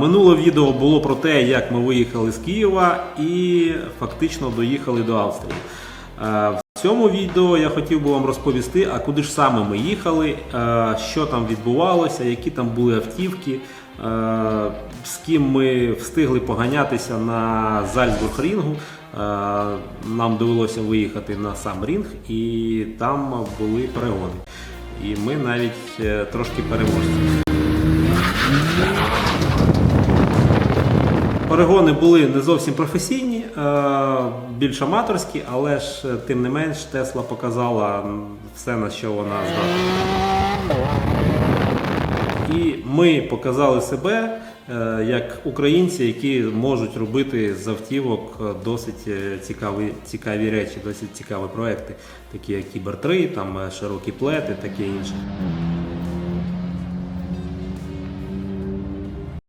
Минуле відео було про те, як ми виїхали з Києва і фактично доїхали до Австрії. Е, В цьому відео я хотів би вам розповісти, а куди ж саме ми їхали, е, що там відбувалося, які там були автівки, е, з ким ми встигли поганятися на Зальцбург-рінгу. Е, Нам довелося виїхати на сам рінг, і там були перегони. І ми навіть е, трошки переможці. Перегони були не зовсім професійні, е, більш аматорські, але ж е, тим не менш Тесла показала все, на що вона здатна. І ми показали себе е, як українці, які можуть робити з автівок досить цікаві, цікаві речі, досить цікаві проекти, такі як Кібер 3, там широкі плети, таке інше.